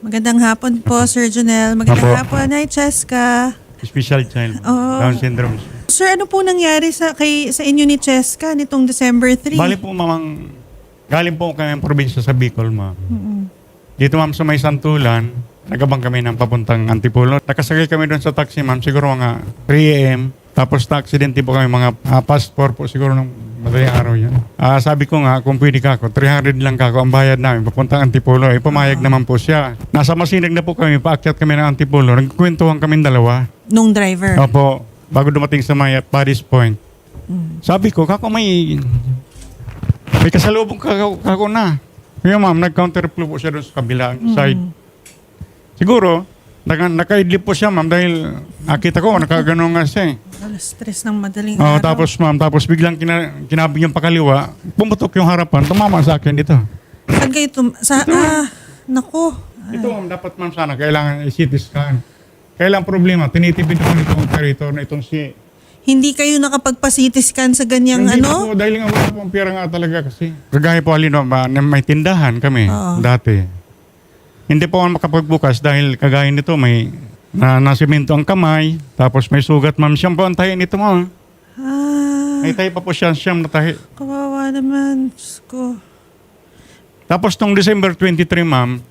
Magandang hapon po, Sir Junel. Magandang Apo. hapon. Hi, Cheska. Special child. Oo. Down syndrome. Sir, ano po nangyari sa kay sa inyo ni Cheska nitong December 3? Bali po mamang, galing po kami ng probinsya sa Bicol, ma'am. Dito ma'am sa may Santulan, nagabang kami ng papuntang Antipolo. Nakasakay kami doon sa taxi, ma'am, siguro mga 3 a.m. Tapos na-accidente po kami mga uh, past 4 po siguro ng madaling araw yun. Ah, sabi ko nga, kung pwede ka ako, 300 lang ka ako ang bayad namin papuntang Antipolo. Eh, pumayag naman po siya. Nasa Masinag na po kami, paakyat kami ng Antipolo. Nagkwentuhan kami dalawa. Nung driver. Opo, bago dumating sa may Paris Point. Sabi ko, kako may may kasalubong kako, kako na. Kaya ma'am, nag-counterflow po siya doon sa kabilang side. Siguro, naka, nakaidlip po siya ma'am dahil nakita ko, nakaganon nga siya eh. Alas stress ng madaling Oh, araw. tapos ma'am, tapos biglang kina, kinabig yung pakaliwa, pumutok yung harapan, tumama sa akin dito. Saan kayo tum- sa, ah, naku. Ito ma'am, dapat ma'am sana, kailangan i-CT scan. Kailang problema, tinitipid ko nitong operator na itong si Hindi kayo nakapagpa-CT scan sa ganyang Hindi ano? po, dahil nga wala pong pera nga talaga kasi. Kagaya po halino, ba, na may tindahan kami Oo. dati. Hindi po ako makapagbukas dahil kagaya nito may na nasimento ang kamay, tapos may sugat ma'am. Siyam po ang tahi nito ma'am. Ah, May tahi pa po siya, siyam na tahi. kawawa naman. Diyos ko. Tapos nung December 23 ma'am,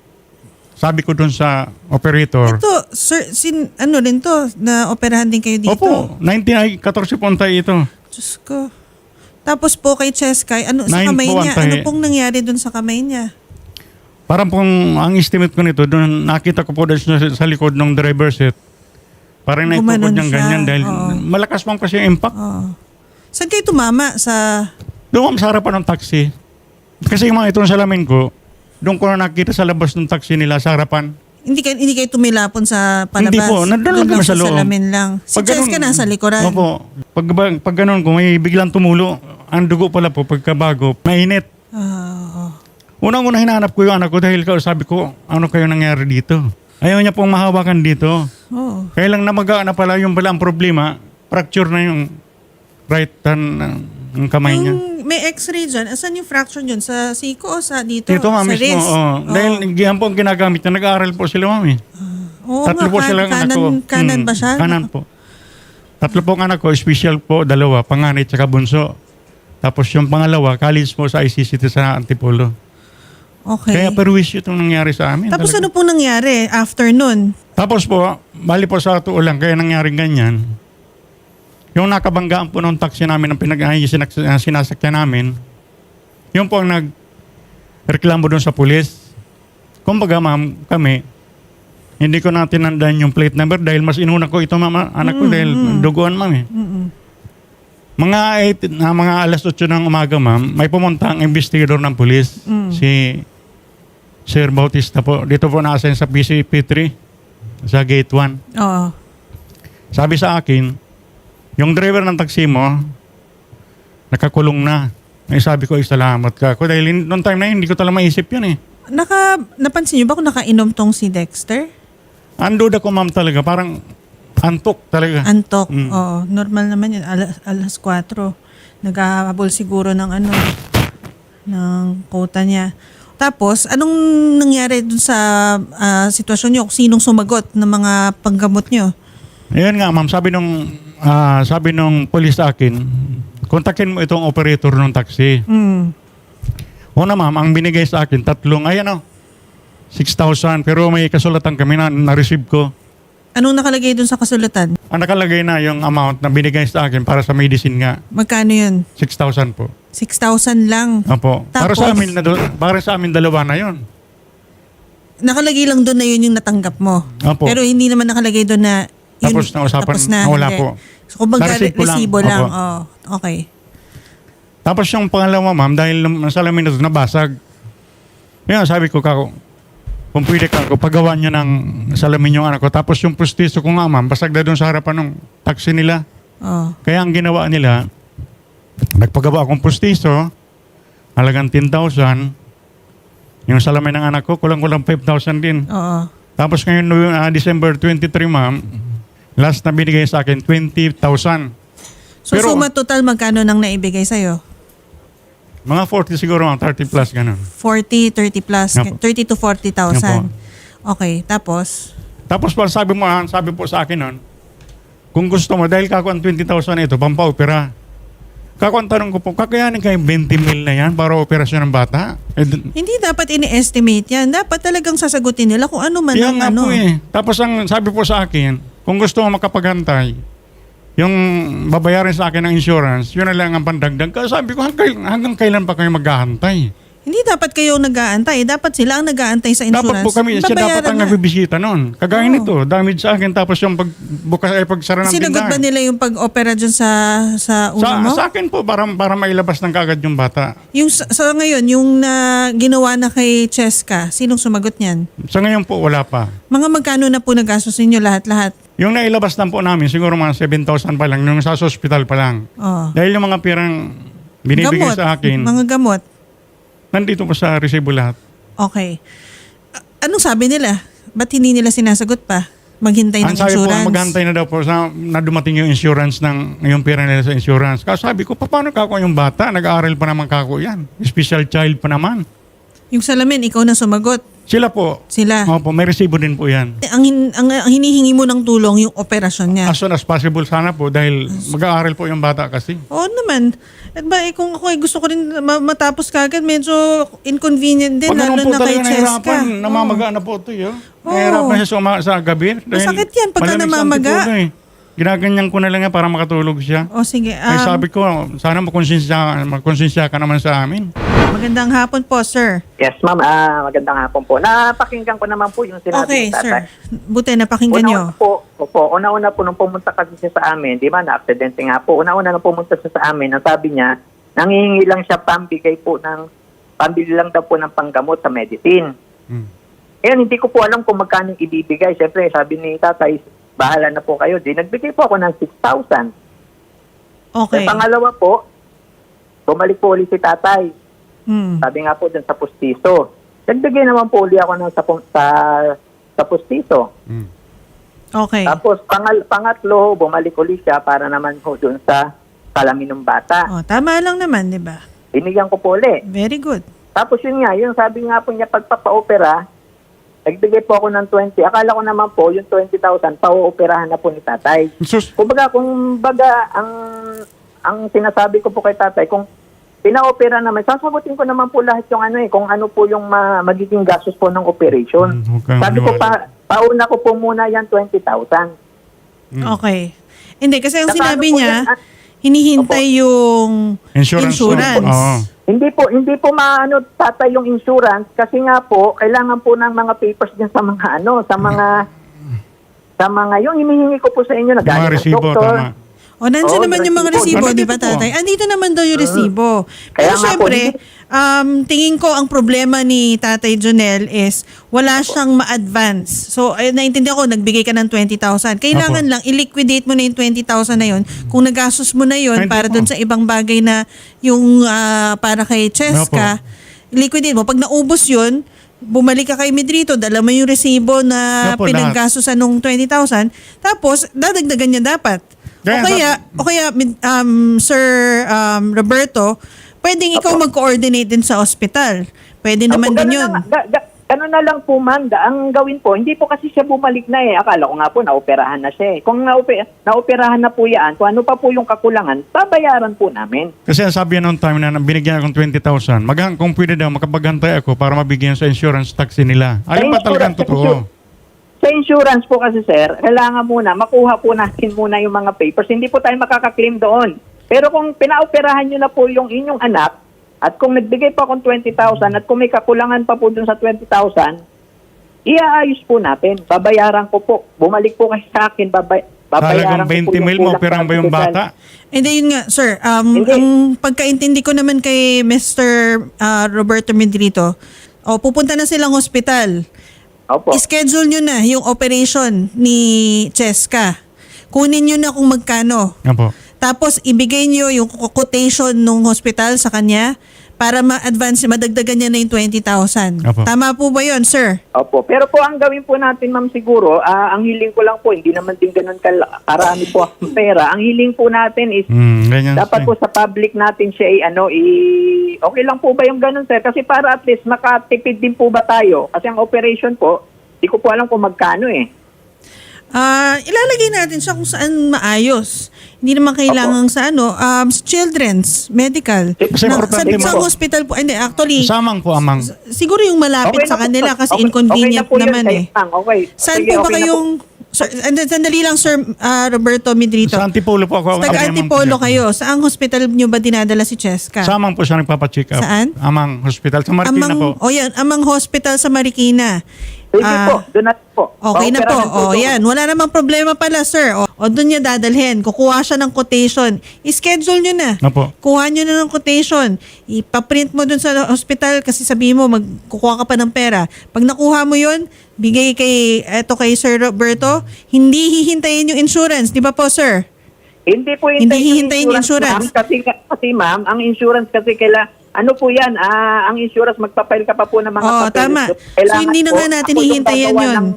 sabi ko dun sa operator, Ito, sir, sin, ano rin to, na operahan din kayo dito? Opo, 19 ay 14 po ang tahi ito. Diyos ko. Tapos po kay Cheskay, ano sa Nine kamay po ang niya? tahi. Ano pong nangyari dun sa kamay niya? Parang pong ang estimate ko nito, doon nakita ko po dahil sa, sa likod ng driver seat. Parang naipukod Gumanon niyang siya, ganyan dahil oo. malakas mong kasi yung impact. Oo. Saan kayo tumama? Sa... Doon kami sa harapan ng taxi. Kasi yung mga itong salamin ko, doon ko na nakita sa labas ng taxi nila sa harapan. Hindi kayo, hindi kayo tumilapon sa palabas? Hindi po, nandun lang kami sa loob. salamin lang. Si Pag ganun- Cheska nasa likuran? Opo. Pag, pag, pag ganun ko, may biglang tumulo. Ang dugo pala po, pagkabago, mainit. Ah, oo. Unang-una hinanap ko yung anak ko dahil sabi ko, ano kayo nangyari dito? Ayaw niya pong mahawakan dito. Oo. Kaya lang namaga na pala yung pala ang problema, fracture na yung right hand ng ng kamay niya. Yung may x-ray dyan, asan yung fracture dyan? Sa siko o sa dito? Dito nga sa mismo, wrist? oh. dahil yan po ang ginagamit niya, nag-aaral po sila mami. Oo Tatlo nga, po kan- sila ang anak kanan, ko. kanan Mm, ba siya? Kanan po. Tatlo po ang anak ko, special po, dalawa, panganay at bunso. Tapos yung pangalawa, college po sa ICCT sa Antipolo. Okay. Kaya perwisyo itong nangyari sa amin. Tapos talaga. ano pong nangyari after nun? Tapos po, bali po sa tuo lang, kaya nangyaring ganyan. Yung nakabanggaan po ng taxi namin, ang pinag ay, sinak- ah, sinasakyan namin, yung po ang nagreklamo doon sa pulis. Kumbaga ma'am, kami, hindi ko na tinandaan yung plate number dahil mas inuna ko ito mama, anak ko dahil duguan ma'am eh. Mga, eight, na mga alas 8 ng umaga ma'am, may pumunta ang investigador ng pulis, si Sir Bautista po. Dito po na-assign sa PCP3 sa gate 1. Oo. Sabi sa akin, yung driver ng taxi mo, nakakulong na. Ay sabi ko, ay salamat ka. Ako dahil noong time na yun, hindi ko talaga maisip yun eh. Naka, napansin niyo ba kung nakainom tong si Dexter? Anduda ko ma'am talaga, parang antok talaga. Antok. Mm. Oo. Normal naman yun. Alas, alas 4. Naghahabol siguro ng ano, ng kota niya. Tapos, anong nangyari dun sa ah, sitwasyon niyo? Sinong sumagot ng mga panggamot niyo? Ayun nga ma'am, sabi nung, ah, sabi nung police sa akin, kontakin mo itong operator ng taxi. Mm. Una ma'am, ang binigay sa akin, tatlong, ay ano, 6,000. Pero may kasulatan kami na na-receive ko. Anong nakalagay dun sa kasulatan? Ang nakalagay na yung amount na binigay sa akin para sa medicine nga, Magkano yun? 6,000 po. 6,000 lang. Opo. para Tapos? sa amin na para sa amin dalawa na 'yon. Nakalagay lang doon na yun yung natanggap mo. Opo. Pero hindi naman nakalagay doon na yun, Tapos na usapan, tapos na, wala hindi. po. So, kumbaga, Na-receive ko lang. resibo lang. Opo. Oh, okay. Tapos yung pangalawa, ma'am, dahil ng salamin na to nabasag. Kaya sabi ko kako, kung pwede ka, kung pagawa niyo ng salamin yung anak ko. Tapos yung pustiso ko nga, ma'am, basag na doon sa harapan ng taxi nila. Oh. Kaya ang ginawa nila, nagpagawa akong pustiso, halagang 10,000. Yung salamin ng anak ko, kulang-kulang 5,000 din. Oo. Tapos ngayon, ah, December 23, ma'am, last na binigay sa akin, 20,000. So, Pero- suma total, magkano nang naibigay sa'yo? Mga 40 siguro, ma'am, 30 plus, ganun. 40, 30 plus, Opo. 30 to 40,000. Okay, tapos? Tapos po, sabi mo, ah, sabi po sa akin nun, kung gusto mo, dahil kako ang 20,000 na ito, pampaopera. Kako ang tanong ko po, kakayanin kayo 20 mil na yan para operasyon ng bata? Eh, Hindi dapat ini-estimate yan. Dapat talagang sasagutin nila kung ano man yan ang nga ano. po eh. Tapos ang sabi po sa akin, kung gusto mo makapagantay, yung babayarin sa akin ng insurance, yun na lang ang pandagdag. Kasi sabi ko, hanggang, hanggang kailan pa kayo maghahantay? Hindi dapat kayo nag-aantay. Dapat sila ang nag-aantay sa Dapat insurance. po kami, siya dapat ang na. nagbibisita noon. Kagaya Oo. nito, damage sa akin. Tapos yung pagbukas ay pagsara ng Sinagot ba nila yung pag-opera dyan sa, sa ulo Sa, mo? sa akin po, para, para mailabas ng kagad yung bata. Yung sa, sa ngayon, yung na ginawa na kay Cheska, sinong sumagot niyan? Sa ngayon po, wala pa. Mga magkano na po nagastos ninyo lahat-lahat? Yung nailabas lang po namin, siguro mga 7,000 pa lang, yung sa hospital pa lang. Oh. Dahil yung mga pirang binibigay gamot. sa akin, Mga gamot. Nandito po sa resibo lahat. Okay. A- anong sabi nila? Ba't hindi nila sinasagot pa? Maghintay ng Ang sabi po, insurance? maghantay na daw po sa, na dumating yung insurance ng yung pera nila sa insurance. Kasi sabi ko, paano kako yung bata? Nag-aaral pa naman kako yan. Special child pa naman. Yung salamin, ikaw na sumagot. Sila po. Sila. Opo, may resibo din po yan. Ang, hin- ang, ang hinihingi mo ng tulong, yung operasyon niya. As soon as possible sana po dahil mag-aaral po yung bata kasi. Oo naman. At ba, eh, kung ako ay gusto ko rin ma- matapos kagad, medyo inconvenient din, Pag lalo ganun po na kay talaga Cheska. nahirapan, namamaga na po ito yun. Oo. Nahirapan siya suma- sa gabi. dahil Masakit yan pagka malamig sa namamaga. eh. Ginaganyan ko na lang yan para makatulog siya. O sige, Ay um, sabi ko, sana makonsensya, makonsensya ka naman sa amin. magandang hapon po, sir. Yes, ma'am. Ah, magandang hapon po. Napakinggan ko naman po yung sinabi Okay, ni sir. tatay. Buti, napakinggan nyo. Una-una po, opo, una-una po nung pumunta kasi siya sa amin, di ba, na-aksidente nga po. Una-una nung pumunta siya sa amin, ang sabi niya, nangihingi lang siya pambigay po ng, pambili lang daw po ng panggamot sa medicine. Hmm. Ngayon, hindi ko po alam kung magkano ibibigay. Siyempre, sabi ni tatay, bahala na po kayo. Di, nagbigay po ako ng 6,000. Okay. Sa pangalawa po, bumalik po ulit si tatay. Hmm. Sabi nga po dun sa pustiso. Nagbigay naman po uli ako ng sa, sa, sa pustiso. Hmm. Okay. Tapos pangal, pangatlo, bumalik uli siya para naman po dun sa salamin ng bata. O, tama lang naman, di ba? Binigyan ko po uli. Very good. Tapos yun nga, yun sabi nga po niya pagpapa-opera, nagbigay po ako ng 20. Akala ko naman po yung 20,000, pa-operahan na po ni tatay. Sus, Kumbaga, kung baga, ang, ang sinasabi ko po kay tatay, kung pina-opera naman, sasagutin ko naman po lahat yung ano eh, kung ano po yung ma- magiging gastos po ng operation. Huwag kang Sabi ko maniwala. pa, pauna ko po muna yan 20,000. Hmm. Okay. Hindi, kasi ang Saka sinabi po niya, yan, ah, hinihintay yung Insurance. insurance. Oo. Hindi po, hindi po maano tatay yung insurance kasi nga po, kailangan po ng mga papers din sa mga ano, sa mga sa mga yung hinihingi ko po sa inyo na Mga galing ng resibo, doktor. tama. O, nandiyan Oo, naman yung mga resibo. resibo, di ba tatay? Andito naman daw yung resibo. Kaya Pero nga po, syempre, um, tingin ko ang problema ni Tatay Jonel is wala siyang ma-advance. So, ay, naintindihan ko, nagbigay ka ng 20,000. Kailangan lang, i-liquidate mo na yung 20,000 na yun. Kung nagastos mo na yun para po. dun sa ibang bagay na yung ah, para kay Cheska, liquidate mo. Pag naubos yun, bumalik ka kay Medrito, dala mo yung resibo na Opo, pinaggastosan nung 20,000, tapos dadagdagan niya dapat. Kaya o kaya, o kaya um, Sir um, Roberto, pwedeng ikaw mag-coordinate din sa ospital. Pwede naman Opo, din yun. Na, ga- ga- ganun na lang po, ma'am. Da- Ang gawin po, hindi po kasi siya bumalik na eh. Akala ko nga po, naoperahan na siya eh. Kung naope- naoperahan na po yan, kung ano pa po yung kakulangan, babayaran po namin. Kasi ang sabi noong time na binigyan akong 20,000, maghang, kung pwede daw, makapaghantay ako para mabigyan sa insurance taxi nila. Ayun ba talagang insurance- totoo? Sa insurance po kasi, sir, kailangan muna, makuha po natin muna yung mga papers. Hindi po tayo makaka-claim doon. Pero kung pinaoperahan nyo na po yung inyong anak, at kung nagbigay pa akong 20,000 at kung may kakulangan pa po dun sa 20,000, iaayos po natin. Babayaran ko po. Bumalik po kayo sa akin. Babay, babayaran Talagang ko po 20 mil, maoperahan sa ba yung bata? Then yun nga, sir, um, Hindi. ang pagkaintindi ko naman kay Mr. uh, Roberto Medrito, o pupunta na silang hospital. Opo. I-schedule nyo na yung operation ni Cheska. Kunin nyo na kung magkano. Opo. Tapos ibigay nyo yung quotation ng hospital sa kanya para ma-advance, madagdagan niya na yung 20,000. Apo. Tama po ba yun, sir? Opo. Pero po ang gawin po natin, ma'am, siguro, ah, ang hiling ko lang po, hindi naman din ganun kal- karami po ang pera. Ang hiling po natin is ganyan. Dapat po sa public natin siya i ano i okay lang po ba yung ganun sir kasi para at least makatipid din po ba tayo kasi ang operation po Di ko po alam kung magkano eh. Ah, ilalagay natin siya kung saan maayos. Hindi naman kailangan sa ano, um, sa children's medical. Kasi Na- sa, sa mo. hospital po, hindi, actually, Samang po, amang. siguro yung malapit sa na po, kanila kasi okay- inconvenient okay na po yun, naman kayo eh. lang, Okay. Saan Sige, po ba okay na kayong, sir, and- sandali lang Sir ah, Roberto Midrito. Sa Antipolo po ako. Amang Antipolo po kayo. Saang hospital nyo ba dinadala si Cheska? Samang po siya nagpapacheck up. Saan? Amang hospital. Sa Marikina po. amang, O yan, amang hospital sa Marikina. Sige Ah, po, doon na po. Okay na po. O doon. yan, wala namang problema pala sir. O, o doon niya dadalhin. Kukuha siya ng quotation. I-schedule nyo na. Opo. Kuha nyo na ng quotation. Ipaprint mo doon sa hospital kasi sabi mo magkukuha ka pa ng pera. Pag nakuha mo yon bigay kay, eto kay Sir Roberto, hindi hihintayin yung insurance. Di ba po sir? Hindi po Hindi hintayin hihintayin yung insurance. Ma'am, kasi, kasi ma'am, ang insurance kasi kaila, ano po yan, ah, ang insurance magpapail ka pa po ng mga Oo, papeles. tama. So, Kailangan hindi na po, nga natin ako yung hihintayin gagawa yun. ng-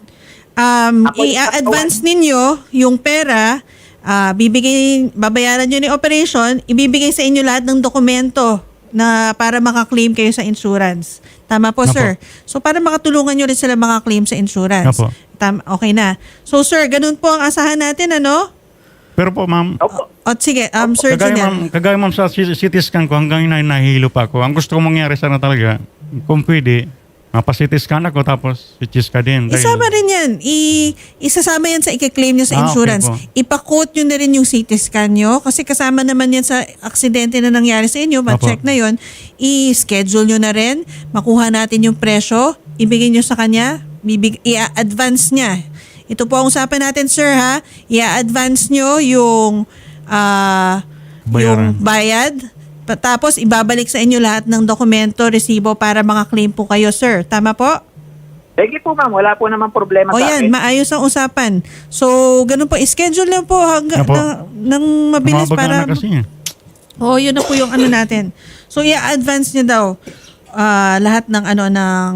Um, Ako yung i-advance ninyo yung pera, ah, bibigay, babayaran nyo ni operation, ibibigay sa inyo lahat ng dokumento na para makaklaim kayo sa insurance. Tama po, Apo. sir. So, para makatulungan nyo rin sila makaklaim sa insurance. Apo. Tama, okay na. So, sir, ganun po ang asahan natin, ano? Pero po, ma'am, Opo. O, sige, um, Sir kagaya Junel. ma'am, kagaya ma'am sa C- CT scan ko, hanggang na nahihilo pa ako. Ang gusto ko mangyari sana talaga, kung pwede, mapa-CT scan ako tapos CT scan din. Dahil- Isama rin yan. I, isasama yan sa i-claim nyo sa Ah, okay insurance. po. Ipa-quote nyo na rin yung CT scan nyo kasi kasama naman yan sa aksidente na nangyari sa inyo. Ma-check Opo. na yon I-schedule nyo na rin. Makuha natin yung presyo. Ibigay nyo sa kanya. Bibig, i-advance niya. Ito po ang usapan natin, sir, ha? I-advance nyo yung, ah, yung bayad. Tapos, ibabalik sa inyo lahat ng dokumento, resibo para maka-claim po kayo, sir. Tama po? Sige po ma'am, wala po naman problema O sa yan, akin. maayos ang usapan. So, ganun po, schedule lang po hanggang Apo. na, ng mabilis Tumabag para... na kasi eh. Oo, yun na po yung ano natin. So, i-advance niya daw ah, lahat ng ano ng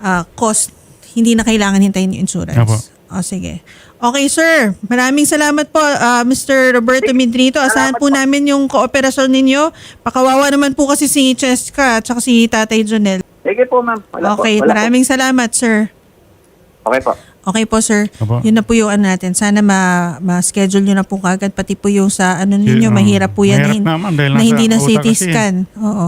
ah, cost. Hindi na kailangan hintayin yung insurance. Apo. O, sige. Okay, sir. Maraming salamat po, ah, Mr. Roberto Midrito. Asahan Salamat po po. namin yung kooperasyon ninyo. Pakawawa naman po kasi si Cheska at saka si Tatay Jonel. Sige po ma'am. Wala Okay, po, wala maraming salamat, sir. Po. Okay po. Okay po, sir. Opo. Yun na po yung ano natin. Sana ma- ma-schedule nyo na po kagad. Pati po yung sa ano ninyo, mahirap po yan. Mahirap hin- naman dahil na hindi na CT eh. scan. Oo.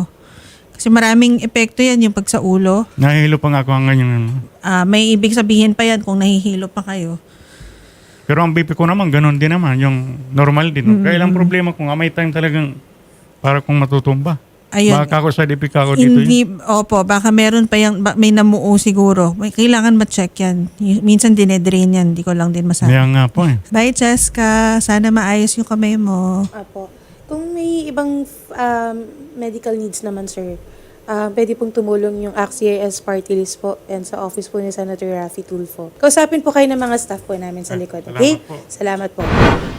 Kasi maraming epekto yan yung pag sa ulo. Nahihilo pa nga ako hanggang yung... Ah, may ibig sabihin pa yan kung nahihilo pa kayo. Pero ang BP ko naman, ganun din naman. Yung normal din. Kaya lang problema ko nga, may time talagang para kung matutumba. Ayun. Baka ako sa DP ka ako dito. Hindi, Yun. opo, baka meron pa yung, ba- may namuo siguro. May kailangan ma-check yan. Y- Minsan dinedrain yan. Hindi ko lang din masabi. Kaya nga po eh. Bye, Cheska. Sana maayos yung kamay mo. Apo. Kung may ibang um, medical needs naman, sir, ah pwede pong tumulong yung ACT-CIS party list po and sa office po ni Senator Raffy Tulfo. Kausapin po kayo ng mga staff po namin sa likod. Salamat Okay? po. Salamat po.